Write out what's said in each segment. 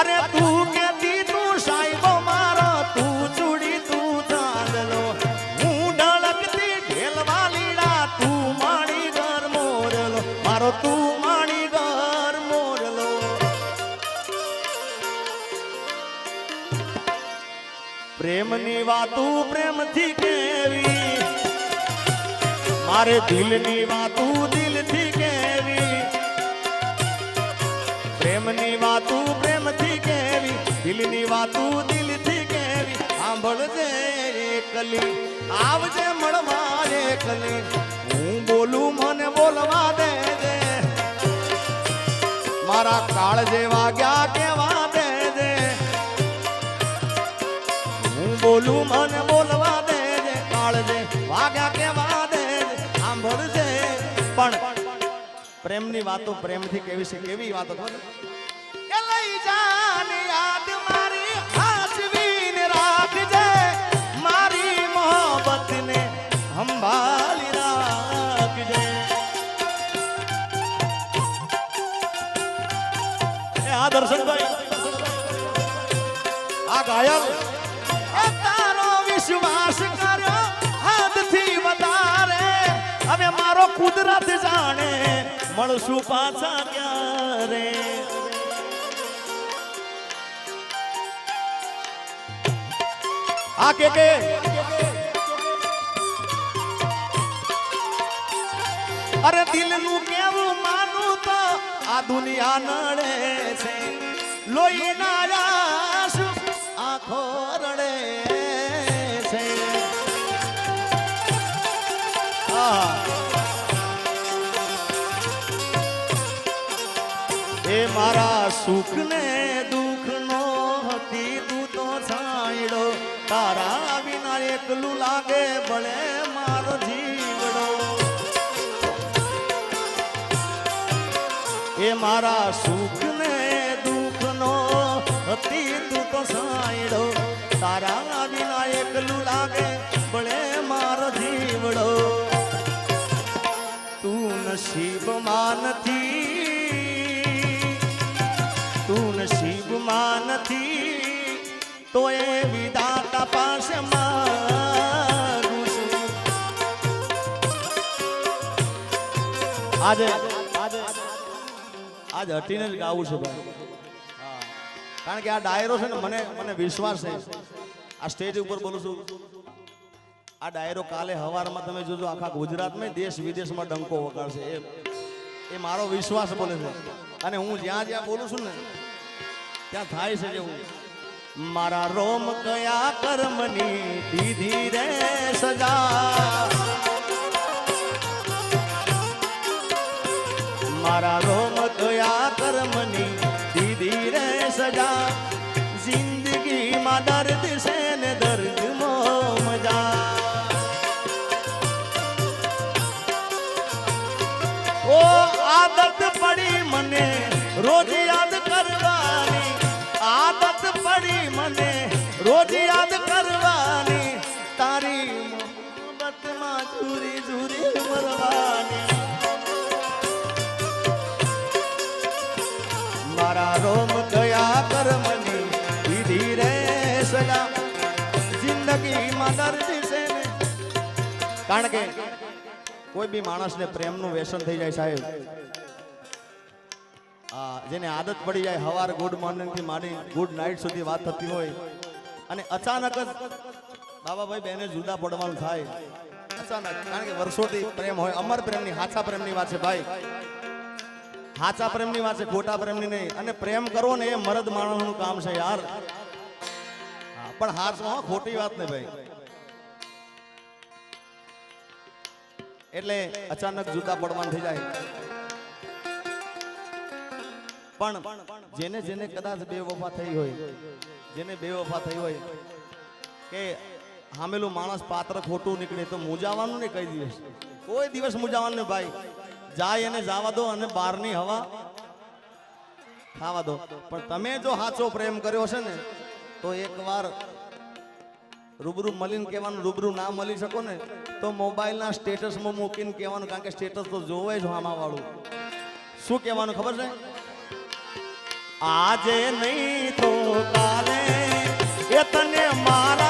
અરે તું કેતી તું સાહેબો મારો, તું ચૂડી, તું ચાંદલો. હું ઢળકતી ઢેલવા લીડા તું માણી ઘર મોરલો. મારો તું માણી ઘર મોરલો. પ્રેમની વાતું પ્રેમથી કેવી? મારે દિલની વાતું દિલથી દિલની વાતું દિલથી કેવી? સાંભળજે કલી. આવજે મળવા રે કલી. હું બોલું, મને બોલવા દેજે. મારા કાળ જેવા ગયા કેવા દેજે. હું બોલું, મને બોલવા દેજે. કાળજે વાગ્યા કેવા દે સાંભળજે. પણ પ્રેમની વાતો પ્રેમથી કેવી છે? કેવી વાતો ખબર આ દર્શનભાઈ આ ગાયક તારો વિશ્વાસ કર્યો હાથથી વધારે. હવે મારો કુદરત જાણે મળશું પાછા ક્યારે? આ કે કે? અરે દિલનું કેવું દુનિયા નડે છે. લોહીના આંસુ આંખો રડે છે. એ મારા સુખ ને દુઃખ નો હતી, તું તો છાંયડો તારા વિના એકલું લાગે, ભલે મારો મારા સુખ ને દુઃખ નો હતી તું તો સાંયડો તારા વિના એકલું લાગે, ભલે મારો જીવડો. તું નસીબમાં નથી. તું નસીબમાં નથી. તો એ વિદાતા પાસે માગું છું. આજે આજ હટીને જ ગાવું છે ભાઈ. કારણ કે આ ડાયરો છે ને, મને મને વિશ્વાસ છે. આ સ્ટેજ ઉપર બોલું છું. આ ડાયરો કાલે હવારમાં તમે જોજો, આખા ગુજરાતમાં દેશ વિદેશમાં ડંકો વગાડશે. એ એ મારો વિશ્વાસ બોલે છે. અને હું જ્યાં જ્યાં બોલું છું ને, ત્યાં થાય છે જેવું મારા રોમ કયા કર્મની દીધી રે સજા? સજા જિંદગીમાં દર્દ છે ને દર્દ મો મજા ઓ આદત પડી મને રોજ યાદ કરવાની આદત પડી મને રોજ યાદ કરવાની તારી મોહબ્બતમાં ઝૂરી ઝૂરી મરવાની કારણ કે કોઈ બી માણસને પ્રેમનું વ્યસન થઈ જાય સાહેબ. જેને આદત પડી જાય હવાર ગુડ મોર્નિંગથી માંડી ગુડ નાઇટ સુધી વાત થતી હોય અને અચાનક જ બાબાભાઈ બેને જુદા પડવાનું થાય. અચાનક, કારણ કે વર્ષોથી પ્રેમ હોય, અમર પ્રેમની, હાચા પ્રેમની વાત છે ભાઈ. હાચા પ્રેમની વાત છે, ખોટા પ્રેમની નહીં. અને પ્રેમ કરો ને એ મરદ માણસનું કામ છે યાર. પણ હાચમાં હો, ખોટી વાત નહીં ભાઈ. એટલે અચાનક જૂતા પડવાનું થઈ જાય. પણ જેને જેને કદાચ બે વફા થઈ હોય જેને બે વફા થઈ હોય કે હામેલું માણસ પાત્ર ખોટું નીકળે તો મૂજાવાનું ને કઈ દિવસ? કોઈ દિવસ મૂંઝાવાનું ને ભાઈ. જાય એને જવા દો અને બહારની હવા ખાવા દો. પણ તમે જો સાચો પ્રેમ કર્યો છે ને તો એકવાર રૂબરૂ મળીને કહેવાનું, રૂબરૂ ના મળી શકો ને, તો મોબાઈલના સ્ટેટસમાં મૂકીને કહેવાનું, કારણ કે સ્ટેટસ તો જોવે જ આમાં વાળું શું કહેવાનું ખબર છે? આજે નહીં તો કાલે, એ તને મારા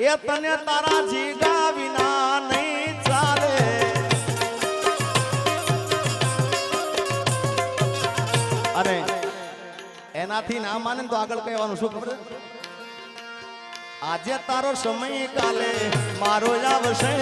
એ તને તારા જીગા વિના નહીં ચાલે. અને એનાથી ના માને તો આગળ કહેવાનું શું ખબર આજે તારો સમય કાલે મારો આવશે.